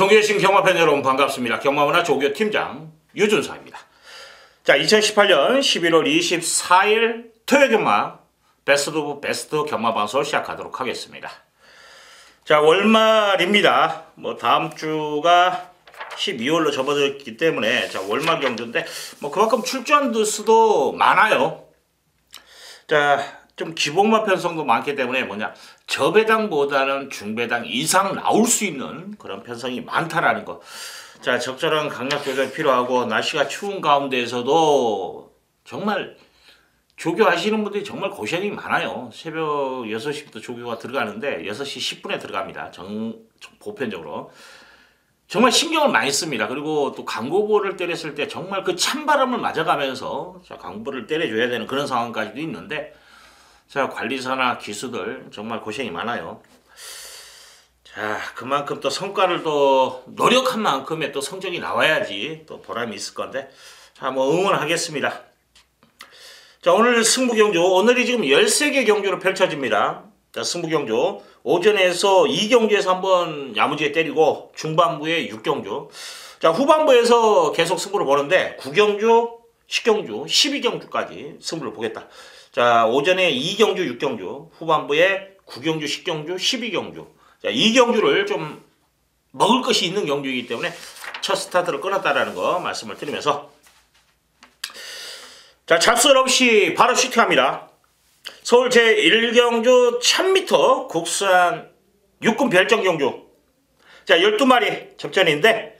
종교신 경마팬 여러분 반갑습니다. 경마문화 조교 팀장 유준사입니다. 자, 2018년 11월 24일 토요 경마 베스트 오브 베스트 경마 방송을 시작하도록 하겠습니다. 자, 월말입니다. 뭐 다음 주가 12월로 접어들기 때문에 자, 월말 경주인데 뭐 그만큼 출전 두수도 많아요. 자, 좀 기복마 편성도 많기 때문에 뭐냐 저배당보다는 중배당 이상 나올 수 있는 그런 편성이 많다라는 거. 자 적절한 강약 조절이 필요하고 날씨가 추운 가운데에서도 정말 조교 하시는 분들이 정말 고생이 많아요. 새벽 6시부터 조교가 들어가는데 6시 10분에 들어갑니다. 정, 보편적으로. 정말 신경을 많이 씁니다. 그리고 또 광고보를 때렸을 때 정말 그 찬바람을 맞아가면서 광고보를 때려줘야 되는 그런 상황까지도 있는데 자, 관리사나 기수들 정말 고생이 많아요. 자, 그만큼 또 성과를 또 노력한 만큼의 또 성적이 나와야지 또 보람이 있을 건데, 자, 뭐 응원하겠습니다. 자, 오늘 승부 경주, 오늘이 지금 13개 경주로 펼쳐집니다. 자, 승부 경주, 오전에서 2경주에서 한번 야무지게 때리고, 중반부에 6경주. 자, 후반부에서 계속 승부를 보는데, 9경주, 10경주, 12경주까지 승부를 보겠다. 자, 오전에 2경주, 6경주, 후반부에 9경주, 10경주, 12경주. 자, 2경주를 좀 먹을 것이 있는 경주이기 때문에 첫 스타트를 끊었다라는 거 말씀을 드리면서 자, 잡설 없이 바로 슈팅합니다. 서울 제1경주 1000m 국산 육군 별정 경주. 자, 12마리 접전인데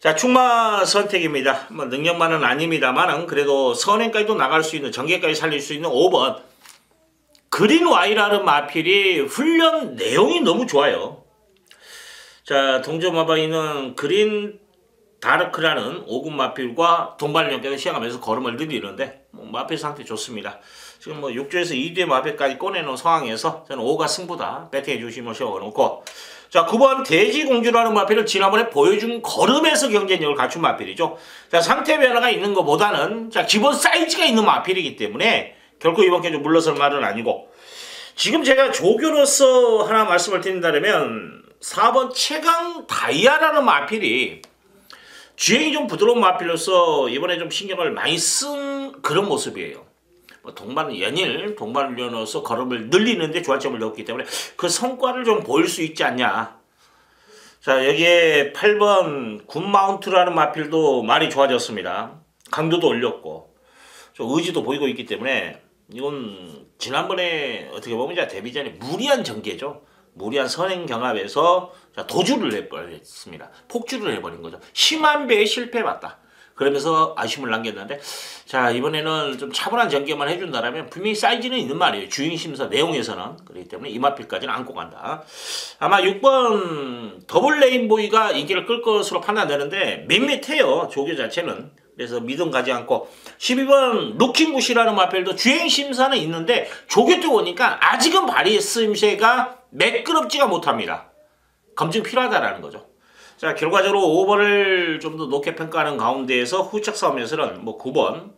자, 충마 선택입니다. 뭐 능력만은 아닙니다만은 그래도 선행까지도 나갈 수 있는 전개까지 살릴 수 있는 5번 그린 와이라는 마필이 훈련 내용이 너무 좋아요. 자, 동점마방이는 그린 다르크라는 5군 마필과 동반 연계를 시행하면서 걸음을 늘리는데 뭐 마필 상태 좋습니다. 지금 뭐 6조에서 2뒤의 마필까지 꺼내놓은 상황에서 저는 5가 승부다. 배팅해 주시면 세워놓고 자, 9번 돼지공주라는 마필을 지난번에 보여준 걸음에서 경쟁력을 갖춘 마필이죠. 자, 상태 변화가 있는 것보다는 자, 기본 사이즈가 있는 마필이기 때문에 결코 이번 경주 물러설 말은 아니고 지금 제가 조교로서 하나 말씀을 드린다면 4번 최강 다이아라는 마필이 주행이 좀 부드러운 마필로서 이번에 좀 신경을 많이 쓴 그런 모습이에요. 뭐 동반 연일 동반련으로서 걸음을 늘리는데 주안점을 넣었기 때문에 그 성과를 좀 보일 수 있지 않냐. 자 여기에 8번 굿마운트라는 마필도 많이 좋아졌습니다. 강도도 올렸고 좀 의지도 보이고 있기 때문에 이건 지난번에 어떻게 보면 이제 데뷔 전에 무리한 전개죠. 무리한 선행 경합에서 도주를 해버렸습니다. 폭주를 해버린 거죠. 심한 배에 실패해봤다. 그러면서 아쉬움을 남겼는데 자 이번에는 좀 차분한 전개만 해준다면 분명히 사이즈는 있는 말이에요. 주인 심사 내용에서는 그렇기 때문에 이마필까지는 안고 간다. 아마 6번 더블 레인보이가 인기를 끌 것으로 판단되는데 밋밋해요. 조교 자체는. 그래서 믿음 가지 않고 12번 루킹굿이라는 마필도 주행 심사는 있는데 조교 때 보니까 아직은 발이 쓰임새가 매끄럽지가 못합니다. 검증 필요하다라는 거죠. 자, 결과적으로 5번을 좀 더 높게 평가하는 가운데에서 후적 싸움에서는 뭐 9번,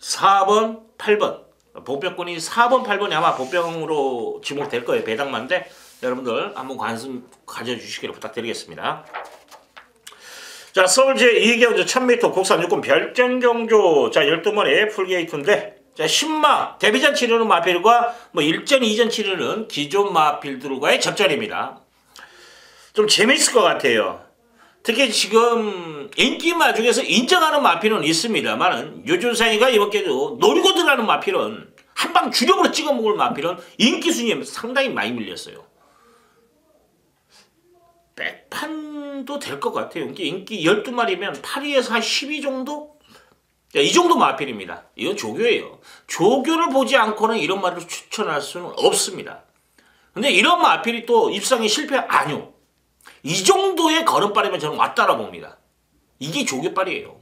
4번, 8번, 보병권이 4번, 8번이 아마 보병으로 지목될 거예요. 배당만데 여러분들 한번 관심 가져주시기를 부탁드리겠습니다. 자, 서울 제 2경주 1000m 국산 육군 별정경주 자, 12마리 풀게이트인데 자, 10마 데뷔전 치르는 마필과 뭐 1전, 2전 치르는 기존 마필들과의 접전입니다. 좀 재밌을 것 같아요. 특히 지금 인기 마 중에서 인정하는 마필은 있습니다만은 유준상이가 이번 기도 노리고 들어가는 마필은 한 방 주력으로 찍어 먹을 마필은 인기 순위에 상당히 많이 밀렸어요. 백판도 될 것 같아요. 인기, 인기 12마리면 8위에서 한12 정도? 이 정도 마필입니다. 이건 조교예요. 조교를 보지 않고는 이런 말을 추천할 수는 없습니다. 근데 이런 마필이 또 입상에 실패 아니요. 이 정도의 걸음발이면 저는 왔다라 봅니다. 이게 조개발이에요.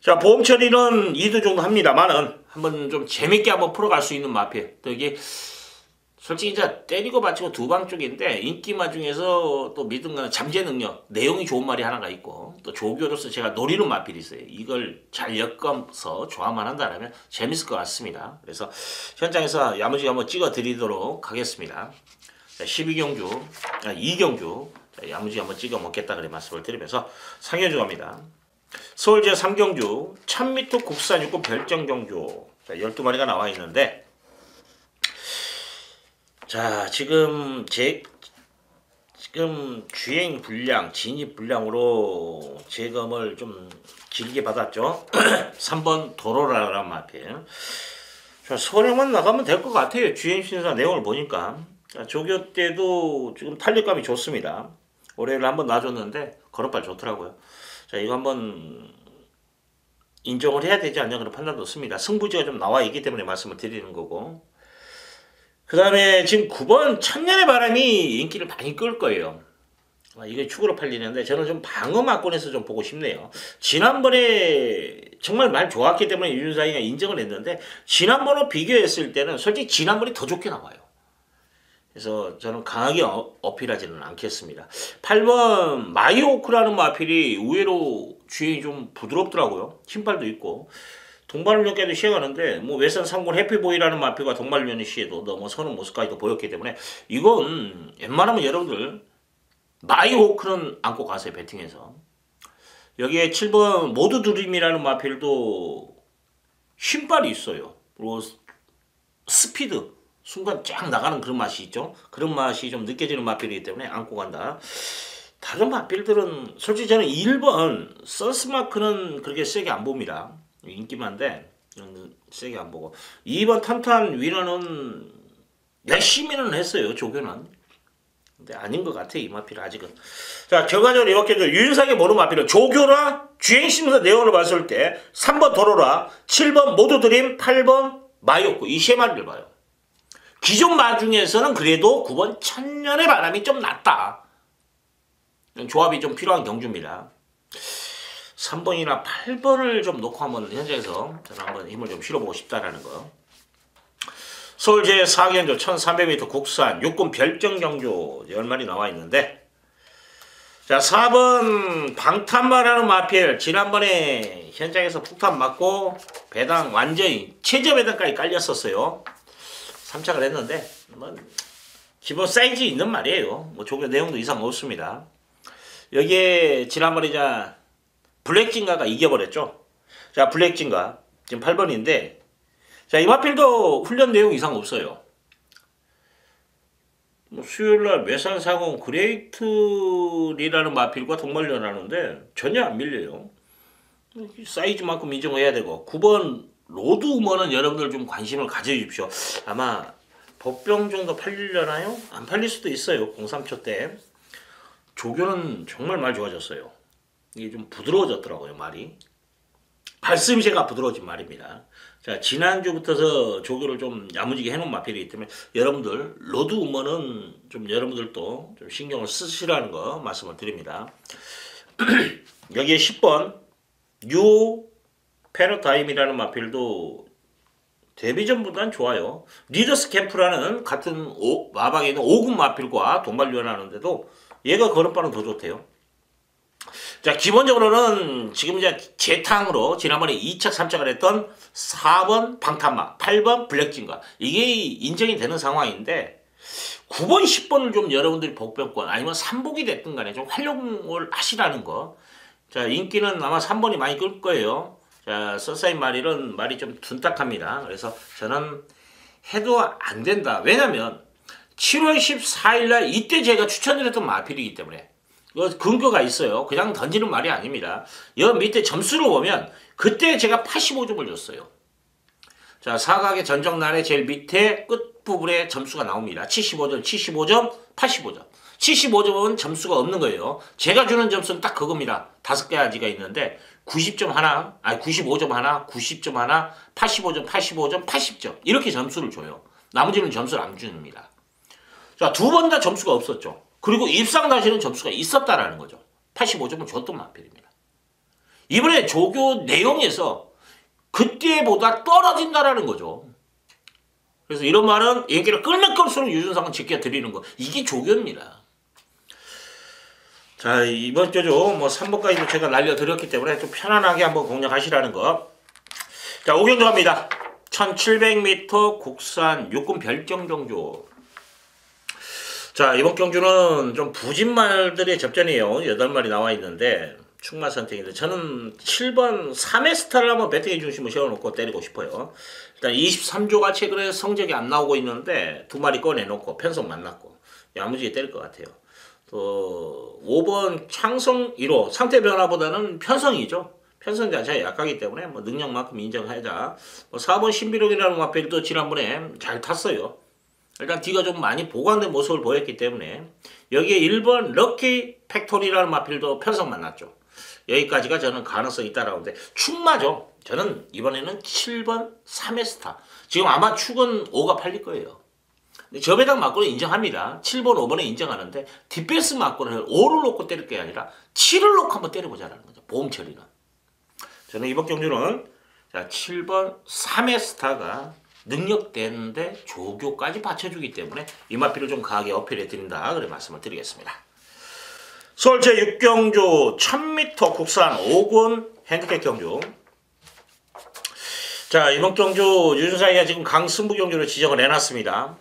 자, 보험 처리는 2도 정도 합니다만은 한번 좀 재밌게 한번 풀어갈 수 있는 마필. 또 이게 솔직히 이제 때리고 받치고 두 방 쪽인데 인기마 중에서 또 믿음과 잠재 능력 내용이 좋은 말이 하나가 있고 또 조교로서 제가 노리는 마필이 있어요. 이걸 잘 엮어서 조합만 한다면 재밌을 것 같습니다. 그래서 현장에서 야무지게 한번 찍어 드리도록 하겠습니다. 자, 12경주, 아, 2경주 자, 야무지게 한번 찍어 먹겠다 그래 말씀을 드리면서 상해주 갑니다. 서울 제 3경주 1000m 국산 육군 별정 경주 자, 12마리가 나와 있는데 자 지금 제 지금 주행 불량, 진입 불량으로 재검을 좀 길게 받았죠. 3번 도로라란 마필. 자, 서령만 나가면 될 것 같아요. 주행 신사 내용을 보니까. 자, 조교 때도 지금 탄력감이 좋습니다. 올해를 한번 놔줬는데 걸음발 좋더라고요. 자, 이거 한번 인정을 해야 되지 않냐 그런 판단도 씁니다. 승부지가 좀 나와 있기 때문에 말씀을 드리는 거고. 그 다음에 지금 9번 천년의 바람이 인기를 많이 끌 거예요. 아, 이게 축으로 팔리는데 저는 좀 방어막권에서 좀 보고 싶네요. 지난번에 정말 말 좋았기 때문에 유준상이가 인정을 했는데 지난번과 비교했을 때는 솔직히 지난번이 더 좋게 나와요. 그래서 저는 강하게 어, 어필하지는 않겠습니다. 8번 마이오크라는 마필이 의외로 주행이 좀 부드럽더라고요. 신발도 있고. 동반훈련까지도 시행하는데 뭐 외산 상군 해피보이라는 마표가 동반훈련 시에도 넘어서는 모습까지도 보였기 때문에 이건 웬만하면 여러분들 마이호크는 안고 가세요 배팅해서 여기에 7번 모두 드림이라는 마필도 신발이 있어요 그리고 스피드 순간 쫙 나가는 그런 맛이 있죠. 그런 맛이 좀 느껴지는 마필이기 때문에 안고 간다. 다른 마필들은 솔직히 저는 1번 서스마크는 그렇게 세게 안 봅니다. 인기만데 세게 안 보고. 2번 탄탄 위너는 열심히는 했어요 조교는. 근데 아닌 것 같아 이 마필 아직은. 자 결과적으로 이렇게 유인상의 모르 마필은 조교라 주행심사 내용을 봤을 때 3번 도로라 7번 모두 드림 8번 마이오크 이세 마리를 봐요 기존 마 중에서는 그래도 9번 천년의 바람이 좀 낫다. 조합이 좀 필요한 경주입니다. 3번이나 8번을 좀 놓고 한번 현장에서 저는 한번 힘을 좀 실어보고 싶다라는 거. 서울 제4경주 1300m 국산 육군 별정 경주 10마리 나와 있는데 자 4번 방탄마라는 마필 지난번에 현장에서 폭탄 맞고 배당 완전히 최저 배당까지 깔렸었어요 3착을 했는데 뭐 기본 사이즈 있는 말이에요 뭐 조교 내용도 이상 없습니다 여기에 지난번에 자 블랙진가가 이겨버렸죠. 자, 블랙진가. 지금 8번인데, 자, 이마필도 훈련 내용 이상 없어요. 뭐 수요일날 외산사공 그레이트리라는 마필과 동말련 하는데 전혀 안 밀려요. 사이즈만큼 인정해야 되고 9번 로드 우먼은 여러분들 좀 관심을 가져주십시오. 아마 법병 정도 팔리려나요? 안 팔릴 수도 있어요. 03초 때. 조교는 정말 말 좋아졌어요. 이게 좀 부드러워졌더라고요 말이 발음새가 부드러워진 말입니다 자 지난주부터서 조교를 좀 야무지게 해놓은 마필이기 때문에 여러분들 로드 우먼은 좀 여러분들도 좀 신경을 쓰시라는 거 말씀을 드립니다 여기에 10번 뉴 페러타임이라는 마필도 데뷔전보단 좋아요. 리더스 캠프라는 같은 오, 마방에 있는 5군 마필과 동반련하는데도 얘가 걸음바는 더 좋대요. 자, 기본적으로는 지금 이제 재탕으로 지난번에 2착, 3착을 했던 4번 방탄마, 8번 블랙진가. 이게 인정이 되는 상황인데 9번, 10번을 좀 여러분들이 복병권 아니면 3복이 됐든 간에 좀 활용을 하시라는 거. 자, 인기는 아마 3번이 많이 끌 거예요. 자, 서사인 말일은 말이 좀 둔탁합니다. 그래서 저는 해도 안 된다. 왜냐면 7월 14일 날 이때 제가 추천드렸던 마필이기 때문에 근거가 있어요. 그냥 던지는 말이 아닙니다. 여 밑에 점수를 보면 그때 제가 85점을 줬어요. 자, 사각의 전정란의 제일 밑에 끝부분에 점수가 나옵니다. 75점, 75점, 85점. 75점은 점수가 없는 거예요. 제가 주는 점수는 딱 그겁니다. 다섯 가지가 있는데 90점 하나, 아니 95점 하나, 90점 하나, 85점, 85점, 80점 이렇게 점수를 줘요. 나머지는 점수를 안 줍니다. 자, 두 번 다 점수가 없었죠. 그리고 입상 다시는 점수가 있었다라는 거죠. 85점을 줬던 마필입니다. 이번에 조교 내용에서 그때보다 떨어진다라는 거죠. 그래서 이런 말은 얘기를 끌면 끌수록 유준상은 지켜드리는 거. 이게 조교입니다. 자, 이번 주죠. 뭐 3번까지도 제가 날려드렸기 때문에 좀 편안하게 한번 공략하시라는 거. 자, 5경주 갑니다. 1700m 국산 육군 별정 경주 자 이번 경주는 좀 부진 말들의 접전이에요. 8마리 나와 있는데 충마 선택인데 저는 7번 3회 스타를 한번 배팅해 중심을 세워놓고 때리고 싶어요. 일단 23조가 최근에 성적이 안 나오고 있는데 두 마리 꺼내놓고 편성 만났고 야무지게 때릴 것 같아요. 또 5번 창성 1호 상태 변화보다는 편성이죠. 편성 자체가 약하기 때문에 뭐 능력만큼 인정하자. 뭐 4번 신비록이라는 마필도 지난번에 잘 탔어요. 일단 뒤가 좀 많이 보강된 모습을 보였기 때문에 여기에 1번 럭키 팩토리라는 마필도 편성 만났죠. 여기까지가 저는 가능성이 있다라고 하는데 축마죠. 저는 이번에는 7번 3회 스타. 지금 아마 축은 5가 팔릴 거예요. 저 배당 맞고는 인정합니다. 7번 5번에 인정하는데 뒷베이스 맞고는 5를 놓고 때릴 게 아니라 7을 놓고 한번 때려보자라는 거죠. 보험 처리는. 저는 이번 경주는 자 7번 3회 스타가 능력되는데 조교까지 받쳐주기 때문에 이마피를 좀 강하게 어필해 드린다. 그래 말씀을 드리겠습니다. 서울 제6경주 1000m 국산 5군 핸디캡 경주 자 이번 경주 유준사이가 지금 강승부 경주로 지정을 해놨습니다.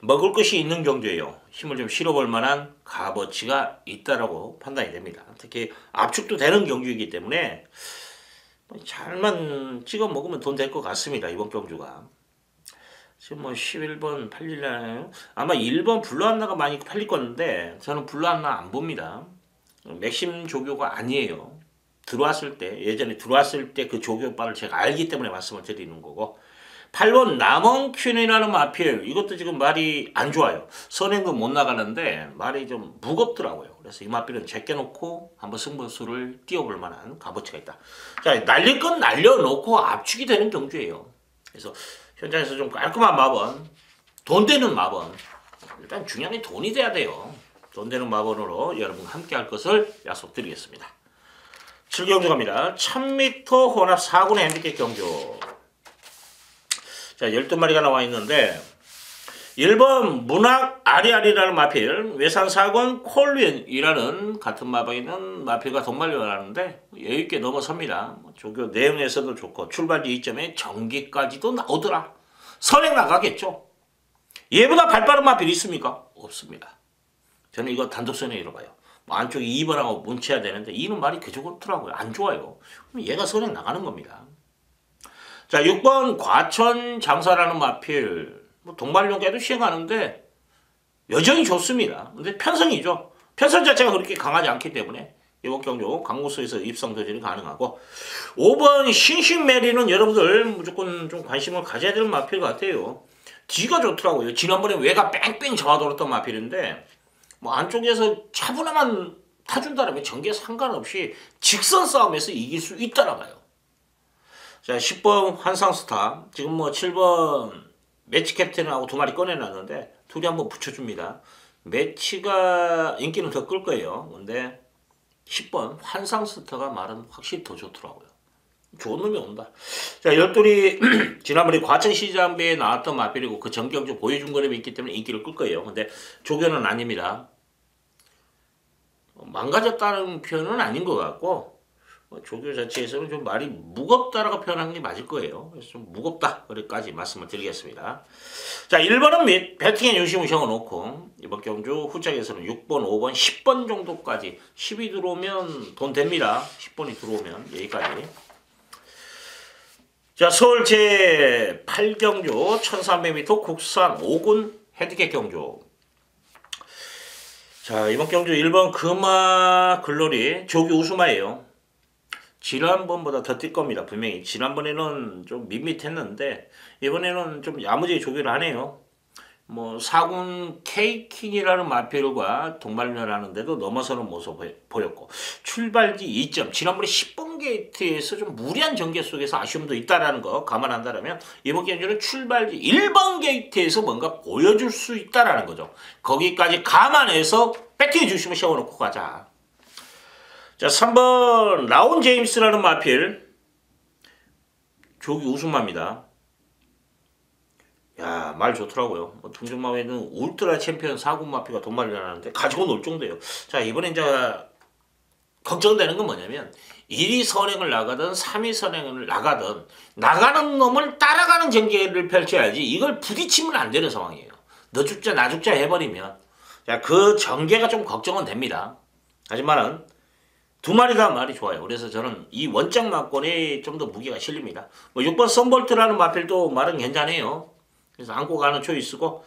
먹을 것이 있는 경주예요. 힘을 좀 실어볼 만한 값어치가 있다라고 판단이 됩니다. 특히 압축도 되는 경주이기 때문에 잘만 찍어 먹으면 돈 될 것 같습니다. 이번 경주가. 지금 뭐 11번 팔릴라요? 아마 1번 블루안나가 많이 팔릴 건데 저는 블루안나 안 봅니다. 맥심 조교가 아니에요. 들어왔을 때 예전에 들어왔을 때 그 조교빠를 제가 알기 때문에 말씀을 드리는 거고 8번 남원퀸이라는 마필 이것도 지금 말이 안 좋아요. 선행도 못 나가는데 말이 좀 무겁더라고요. 그래서 이 마필은 제껴놓고 한번 승부수를 띄워볼 만한 값어치가 있다. 자 날릴 건 날려놓고 압축이 되는 경주예요. 그래서 현장에서 좀 깔끔한 마번, 돈 되는 마번. 일단 중요한 게 돈이 돼야 돼요. 돈 되는 마번으로 여러분 함께 할 것을 약속드리겠습니다. 7경주 갑니다. 1000m 혼합 4군의 핸디캡 경주. 자, 12마리가 나와 있는데 1번 문학 아리아리라는 마필, 외산 4군 콜윈이라는 같은 마방에 있는 마필과 동말려라는데 여유있게 넘어섭니다. 뭐 조교 내용에서도 좋고 출발지 이점에 전기까지도 나오더라. 선행 나가겠죠. 얘보다 발빠른 마필이 있습니까? 없습니다. 저는 이거 단독선에 잃어봐요. 뭐 안쪽에 2번하고 뭉쳐야 되는데 이는 말이 그저 그렇더라고요. 안 좋아요. 그럼 얘가 선행 나가는 겁니다. 자 6번 과천 장사라는 마필 뭐 동발용계도 시행하는데 여전히 좋습니다. 근데 편성이죠. 편성 자체가 그렇게 강하지 않기 때문에 이번 경주 강무소에서 입성 도전이 가능하고 5번 싱싱메리는 여러분들 무조건 좀 관심을 가져야 될 마필 같아요. 뒤가 좋더라고요. 지난번에 외가 뺑뺑 잡아돌았던 마필인데 뭐 안쪽에서 차분함만 타준다면 전개 상관없이 직선 싸움에서 이길 수 있다라가요. 자 10번 환상스타 지금 뭐 7번 매치 캡틴하고 두 마리 꺼내놨는데 둘이 한번 붙여줍니다. 매치가 인기는 더 끌 거예요. 근데 10번 환상스타가 말은 확실히 더 좋더라고요. 좋은 놈이 온다. 자, 열둘이 지난번에 과천시장배에 나왔던 마필이고 그 전경주 보여준 거름이 있기 때문에 인기를 끌 거예요. 근데 조견은 아닙니다. 망가졌다는 표현은 아닌 것 같고 뭐 조교 자체에서는 좀 말이 무겁다라고 표현한 게 맞을 거예요. 그래서 좀 무겁다. 그래까지 말씀을 드리겠습니다. 자, 1번은 및 배팅의 유심을 세워놓고 이번 경주 후짝에서는 6번, 5번, 10번 정도까지 10이 들어오면 돈 됩니다. 10번이 들어오면 여기까지. 자, 서울 제8경주 1300m 국산 5군 헤드캡 경주. 자, 이번 경주 1번 금화 글로리 조기 우수마예요. 지난번보다 더 뛸 겁니다. 분명히 지난번에는 좀 밋밋했는데 이번에는 좀 야무지게 조교를 하네요. 뭐 사군 케이킹이라는 마필과 동반련하는데도 넘어서는 모습 보였고 출발지 2점 지난번에 10번 게이트에서 좀 무리한 전개 속에서 아쉬움도 있다라는 거 감안한다면 이번 경기는 출발지 1번 게이트에서 뭔가 보여줄 수 있다라는 거죠. 거기까지 감안해서 배팅해 주시면 세워놓고 가자. 자, 3번 라온 제임스라는 마필 조기 우승마입니다. 야, 말 좋더라고요. 뭐 동정마에는 울트라 챔피언 4군 마피가 돈 말이 나는데 가지고 놀 정도예요. 자, 이번에 이제 걱정되는 건 뭐냐면 1위 선행을 나가든 3위 선행을 나가든 나가는 놈을 따라가는 전개를 펼쳐야지 이걸 부딪히면 안 되는 상황이에요. 너 죽자 나 죽자 해버리면 자, 그 전개가 좀 걱정은 됩니다. 하지만은 두 마리 다 말이 좋아요. 그래서 저는 이 원장 막권에 좀 더 무게가 실립니다. 뭐 6번 썬볼트라는 마필도 말은 괜찮아요. 그래서 안고 가는 초이스고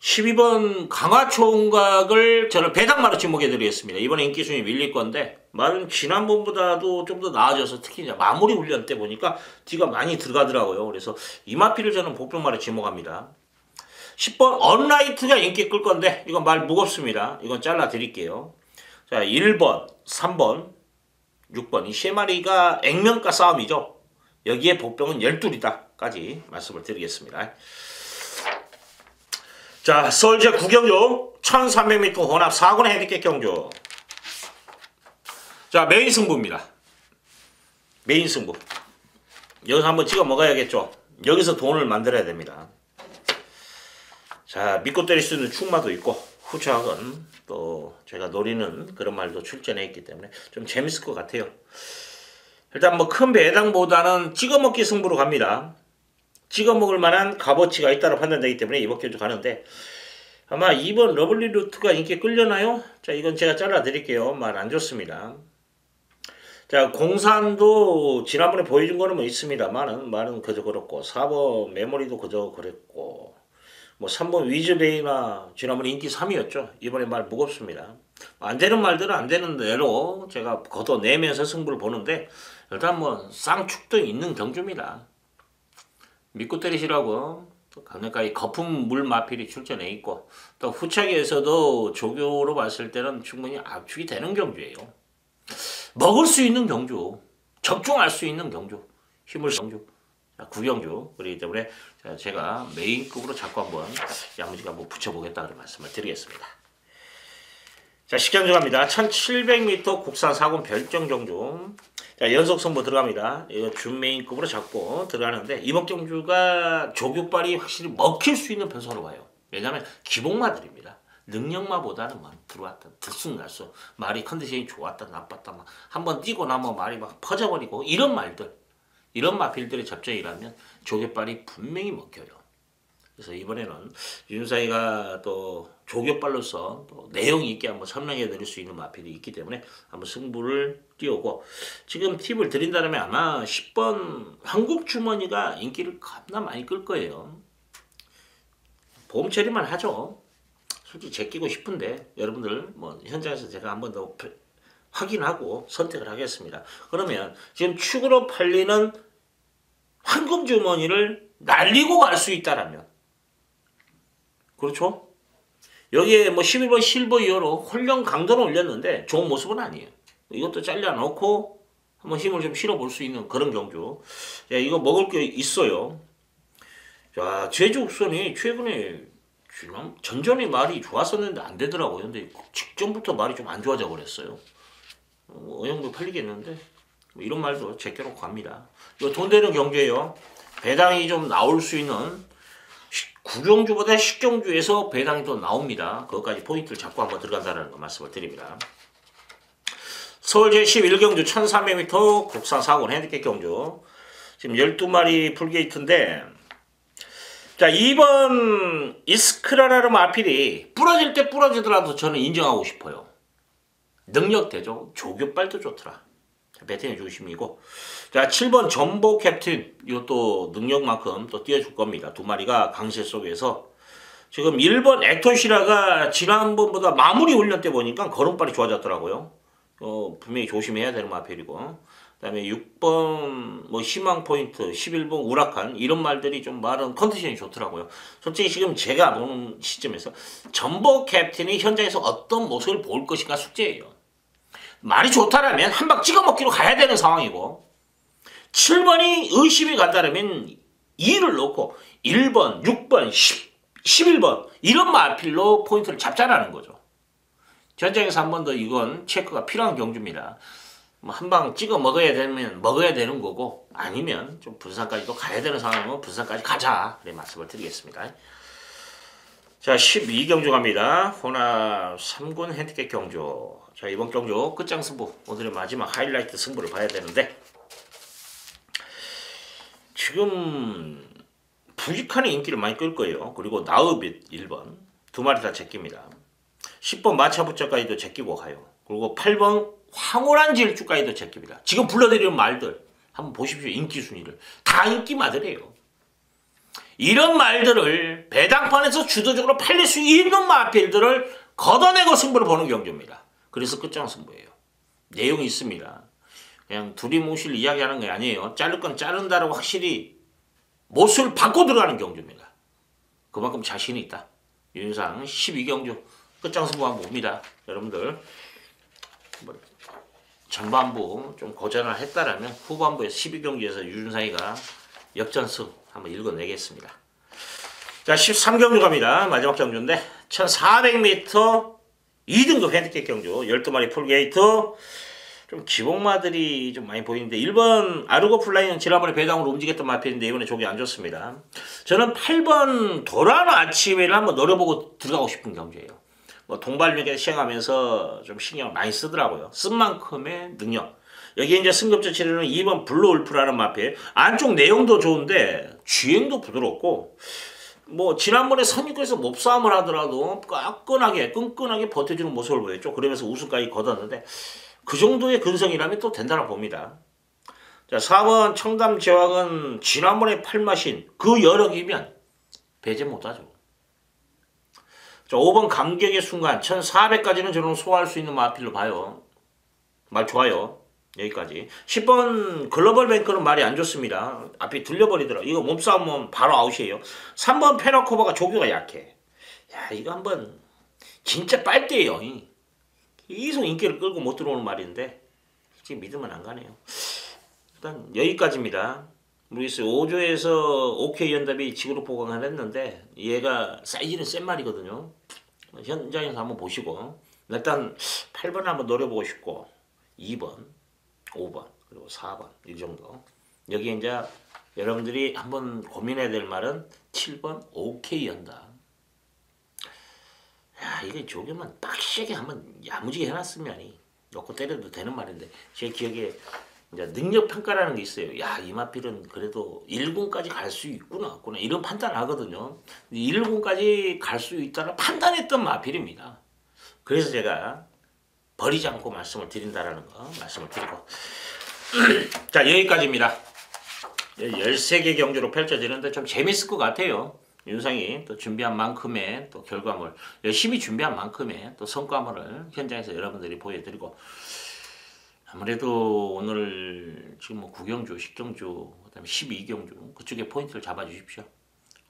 12번 강화 총각을 저는 배당마로 지목해 드리겠습니다. 이번에 인기 순위 밀릴 건데 말은 지난번보다도 좀 더 나아져서 특히 이제 마무리 훈련 때 보니까 뒤가 많이 들어가더라고요. 그래서 이 마필을 저는 복병마로 지목합니다. 10번 언라이트가 인기 끌 건데 이건 말 무겁습니다. 이건 잘라 드릴게요. 자 1번, 3번, 6번 이 세 마리가 액면가 싸움이죠. 여기에 복병은 12이다까지 말씀을 드리겠습니다. 자, 서울제 구경주 1300m 혼합 4군의 헤드캡 경주. 자, 메인 승부입니다. 메인 승부. 여기서 한번 찍어 먹어야겠죠. 여기서 돈을 만들어야 됩니다. 자, 믿고 때릴 수 있는 충마도 있고 후착은 또 제가 노리는 그런 말도 출전해 있기 때문에 좀 재밌을 것 같아요. 일단 뭐 큰 배당보다는 찍어 먹기 승부로 갑니다. 찍어 먹을 만한 값어치가 있다고 판단되기 때문에 이번 경주 가는데 아마 2번 러블리 루트가 인기 끌려나요? 자 이건 제가 잘라 드릴게요. 말 안 좋습니다. 자 공산도 지난번에 보여준 거는 뭐 있습니다만은 말은 그저 그렇고 4번 메모리도 그저 그랬고 뭐 3번 위즈베이나 지난번에 인기 3위였죠. 이번에 말 무겁습니다. 안 되는 말들은 안 되는 대로 제가 걷어내면서 승부를 보는데 일단 뭐 쌍축도 있는 경주입니다. 믿고 때리시라고 또 강력하게 거품 물 마필이 출전해 있고 또 후차기에서도 조교로 봤을 때는 충분히 압축이 되는 경주예요. 먹을 수 있는 경주, 적중할 수 있는 경주, 힘을 경주, 구경주 그렇기 때문에 제가 메인급으로 자꾸 한번 야무지게 한번 붙여보겠다 그런 말씀을 드리겠습니다. 자, 식경주 갑니다. 1700m 국산 사군 별정 경주. 자, 연속 선보 들어갑니다. 이거 준메인급으로 잡고 들어가는데 이번 경주가 조교발이 확실히 먹힐 수 있는 변수로 봐요. 왜냐하면 기복마들입니다. 능력마보다는 막 들어왔다 들쑥날쑥 말이 컨디션이 좋았다 나빴다 막 한번 뛰고 나면 말이 막 퍼져버리고 이런 말들 이런 마필들의 접전이라면 조교발이 분명히 먹혀요. 그래서 이번에는 윤사이가 또 조교발로서 또 내용 있게 한번 설명해 드릴 수 있는 마필이 있기 때문에 한번 승부를 띄우고 지금 팁을 드린다면 아마 10번 한국주머니가 인기를 겁나 많이 끌 거예요. 보험 처리만 하죠. 솔직히 제끼고 싶은데 여러분들 뭐 현장에서 제가 한번 더 확인하고 선택을 하겠습니다. 그러면 지금 축으로 팔리는 황금 주머니를 날리고 갈 수 있다라면 그렇죠? 여기에 뭐 11번 실버 이어로 홀령 강도는 올렸는데 좋은 모습은 아니에요. 이것도 잘라놓고 한번 힘을 좀 실어볼 수 있는 그런 경주. 야, 이거 먹을 게 있어요. 자, 제주국선이 최근에 지난 전전에 말이 좋았었는데 안 되더라고요. 근데 직전부터 말이 좀 안 좋아져 버렸어요. 어, 어영도 팔리겠는데 뭐 이런 말도 제껴놓고 갑니다. 이거 돈 되는 경주예요. 배당이 좀 나올 수 있는 구경주보다 식경주에서 배당이 더 나옵니다. 그것까지 포인트를 잡고 한번 들어간다는 거 말씀을 드립니다. 서울 제11경주 1300m 국산 사고 핸디캡 경주 지금 12마리 풀게이트인데 자 2번 이스크라라르 마필이 부러질 때 부러지더라도 저는 인정하고 싶어요. 능력 대죠. 조교빨도 좋더라. 배팅의 중심이고 자 7번 전보 캡틴 이것도 능력만큼 또 띄워줄 겁니다. 두 마리가 강세 속에서 지금 1번 에토시라가 지난번보다 마무리 훈련 때 보니까 걸음발이 좋아졌더라고요. 어, 분명히 조심해야 되는 마필이고 그 다음에 6번 뭐 희망 포인트, 11번 우락한 이런 말들이 좀 말은 컨디션이 좋더라고요. 솔직히 지금 제가 보는 시점에서 전보 캡틴이 현장에서 어떤 모습을 볼 것인가 숙제예요. 말이 좋다라면 한방 찍어 먹기로 가야 되는 상황이고 7번이 의심이 간다면 2를 놓고 1번, 6번, 10, 11번 이런 마필로 포인트를 잡자라는 거죠. 전장에서 한 번 더 이건 체크가 필요한 경주입니다. 뭐 한 방 찍어 먹어야 되면 먹어야 되는 거고 아니면 좀 분산까지도 가야 되는 상황이면 분산까지 가자 그래 말씀을 드리겠습니다. 자 12경주 갑니다. 호나 3군 핸디캡 경주 자 이번 경주 끝장 승부 오늘의 마지막 하이라이트 승부를 봐야 되는데 지금 부익한의 인기를 많이 끌 거예요. 그리고 나우빗 1번 두 마리 다 제낍니다. 10번 마차부자까지도 제끼고 가요. 그리고 8번 황홀한 질주까지도 제낍니다. 지금 불러드리는 말들 한번 보십시오. 인기 순위를. 다 인기 마들이에요. 이런 말들을 배당판에서 주도적으로 팔릴 수 있는 마필들을 걷어내고 승부를 보는 경주입니다. 그래서 끝장 승부예요. 내용이 있습니다. 그냥 두리뭉실 이야기하는 게 아니에요. 자를 건 자른다라고 확실히 못을 받고 들어가는 경주입니다. 그만큼 자신이 있다. 윤상 12경주 끝장 승부 한번 봅니다. 여러분들 뭐 전반부 좀 고전을 했다라면 후반부에 12경기에서 유준상이가 역전승 한번 읽어내겠습니다. 자 13경주 갑니다. 마지막 경주인데 1400m 2등급 핸디캡 경주 12마리 풀게이트 좀 기복마들이 좀 많이 보이는데 1번 아르고 플라이는 지난번에 배당으로 움직였던 마필인데 이번에 조기 안 좋습니다. 저는 8번 도란 아치웨를 한번 노려보고 들어가고 싶은 경주예요. 뭐 동발력에 시행하면서 좀 신경을 많이 쓰더라고요. 쓴 만큼의 능력. 여기 이제 승급자 치료는 2번 블루 울프라는 마필. 안쪽 내용도 좋은데 주행도 부드럽고 뭐 지난번에 선입구에서 몹싸움을 하더라도 끈끈하게 끈끈하게 버텨주는 모습을 보였죠. 그러면서 우승까지 거뒀는데 그 정도의 근성이라면 또 된다고 봅니다. 자, 4번 청담 제왕은 지난번에 팔마신 그 여력이면 배제 못하죠. 자, 5번 감격의 순간 1400까지는 저는 소화할 수 있는 마필로 봐요. 말 좋아요. 여기까지. 10번 글로벌 뱅크는 말이 안 좋습니다. 앞에 들려버리더라. 이거 몸싸움은 바로 아웃이에요. 3번 페너코버가 조교가 약해. 야, 이거 한번 진짜 빨대예요. 계속 인기를 끌고 못 들어오는 말인데 솔직히 믿으면 안 가네요. 일단 여기까지입니다. 모르겠어요. 5조에서 OK 연답이 지구로 보강을 했는데 얘가 사이즈는 센 말이거든요. 현장에서 한번 보시고 일단 8번 한번 노려보고 싶고 2번, 5번 그리고 4번 이 정도 여기 이제 여러분들이 한번 고민해야 될 말은 7번 OK 연답 야 이게 조교만 빡시게 한번 야무지게 해놨으면 놓고 때려도 되는 말인데 제 기억에 이제 능력 평가라는 게 있어요. 야 이마필은 그래도 1군까지 갈 수 있구나, 없구나 이런 판단 하거든요. 1군까지 갈 수 있다는 판단했던 마필입니다. 그래서 제가 버리지 않고 말씀을 드린다라는 거 말씀을 드리고 자 여기까지입니다. 13개 경주로 펼쳐지는데 좀 재밌을 것 같아요. 윤상이 또 준비한 만큼의 또 결과물 열심히 준비한 만큼의 또 성과물을 현장에서 여러분들이 보여드리고 아무래도 오늘 지금 뭐 9경주, 10경주, 그다음에 12경주 그쪽에 포인트를 잡아 주십시오.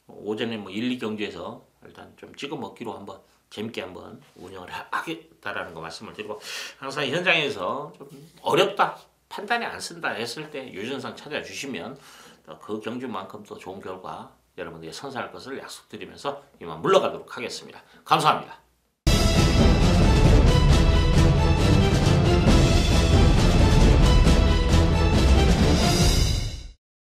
오전에 뭐 1, 2경주에서 일단 좀 찍어 먹기로 한번 재밌게 한번 운영을 하겠다라는 거 말씀을 드리고 항상 현장에서 좀 어렵다 판단이 안 쓴다 했을 때 유전상 찾아주시면 그 경주만큼 더 좋은 결과 여러분들이 선사할 것을 약속드리면서 이만 물러가도록 하겠습니다. 감사합니다.